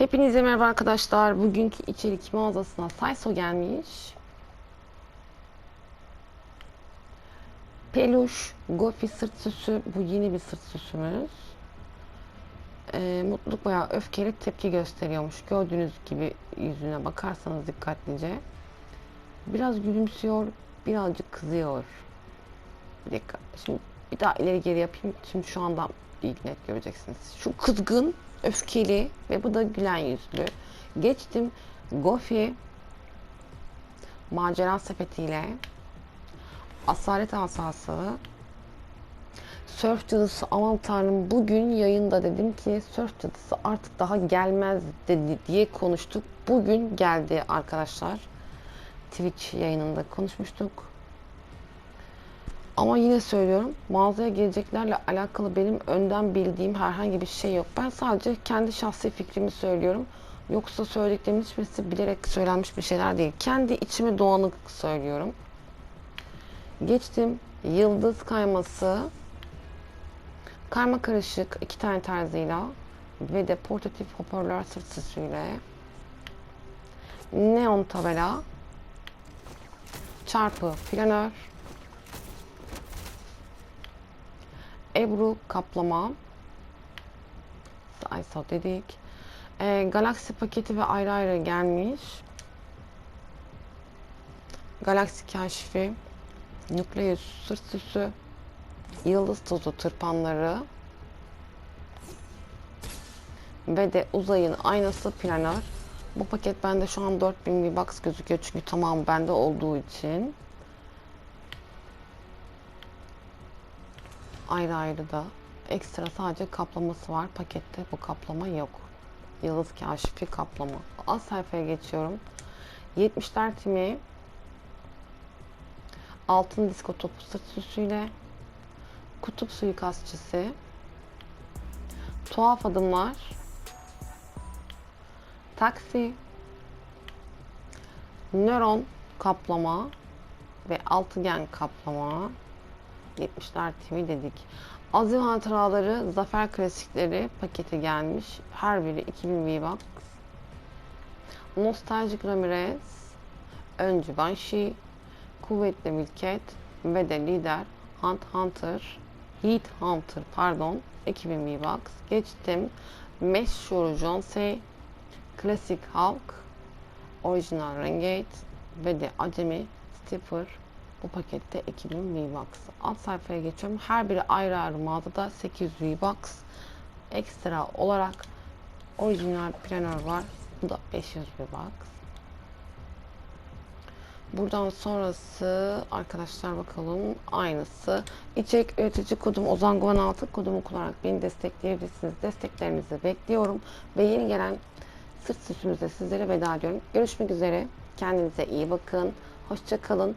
Hepinize merhaba arkadaşlar. Bugünkü içerik mağazasına Sayso gelmiş. Peluş Gofi sırt süsü. Bu yeni bir sırt süsümüz. Ee, mutluluk bayağı öfkeli tepki gösteriyormuş. Gördüğünüz gibi yüzüne bakarsanız dikkatlice. Biraz gülümsüyor, birazcık kızıyor. Bir dakika. Şimdi bir daha ileri geri yapayım. Şimdi şu anda ilk net göreceksiniz. Şu kızgın, öfkeli ve bu da gülen yüzlü. Geçtim Gofi macera sepetiyle Asalet Asası Sörf cadısı aman tanrım bugün yayında dedim ki sörf cadısı artık daha gelmez dedi diye konuştuk. Bugün geldi arkadaşlar. Twitch yayınında konuşmuştuk. Ama yine söylüyorum mağazaya geleceklerle alakalı benim önden bildiğim herhangi bir şey yok. Ben sadece kendi şahsi fikrimi söylüyorum. Yoksa söylediklerimin hiçbirisi bilerek söylenmiş bir şeyler değil. Kendi içime doğanı söylüyorum. Geçtim. Yıldız kayması. Karma karışık iki tane tarzıyla ve de portatif hoparlör sırt süsüyle neon tabela çarpı planör Ebru kaplama ISO dedik. Ee, Galaxy paketi ve ayrı ayrı gelmiş. Galaxy kaşifi, Nükleus sırt süsü, Yıldız tozu tırpanları ve de uzayın aynası planör. Bu paket bende şu an 4000 V-Bucks gözüküyor çünkü tamam bende olduğu için. Ayrı ayrı da ekstra sadece kaplaması var. Pakette bu kaplama yok. Yıldız kaşifi kaplama. Alt sayfaya geçiyorum. 70'ler timi altın disko topu sırt süsüyle kutup suikastçısı tuhaf adımlar taksi nöron kaplama ve altıgen kaplama 70'ler TV dedik. Azim Hatıraları, Zafer Klasikleri paketi gelmiş. Her biri 2000 V-Bucks. Nostaljik Ramirez, Öncü Banshee, Kuvvetli Milket ve de lider Hunt Hunter, Heat Hunter pardon 2000 V-Bucks. Geçtim. Meşhur Jonsei, Klasik Hulk, Orijinal Renegade ve de Acemi Stiffer bu pakette 2000 V-Bucks. Alt sayfaya geçiyorum. Her biri ayrı ayrı mağazada 800 V-Bucks. Ekstra olarak orijinal planör var. Bu da 500 V-Bucks. Buradan sonrası arkadaşlar bakalım aynısı. İçerik üretici kodum Ozan Guvan altı kodumu kullanarak beni destekleyebilirsiniz. Desteklerinizi bekliyorum. Ve yeni gelen sırt süsümüzde sizlere veda ediyorum. Görüşmek üzere. Kendinize iyi bakın. Hoşça kalın.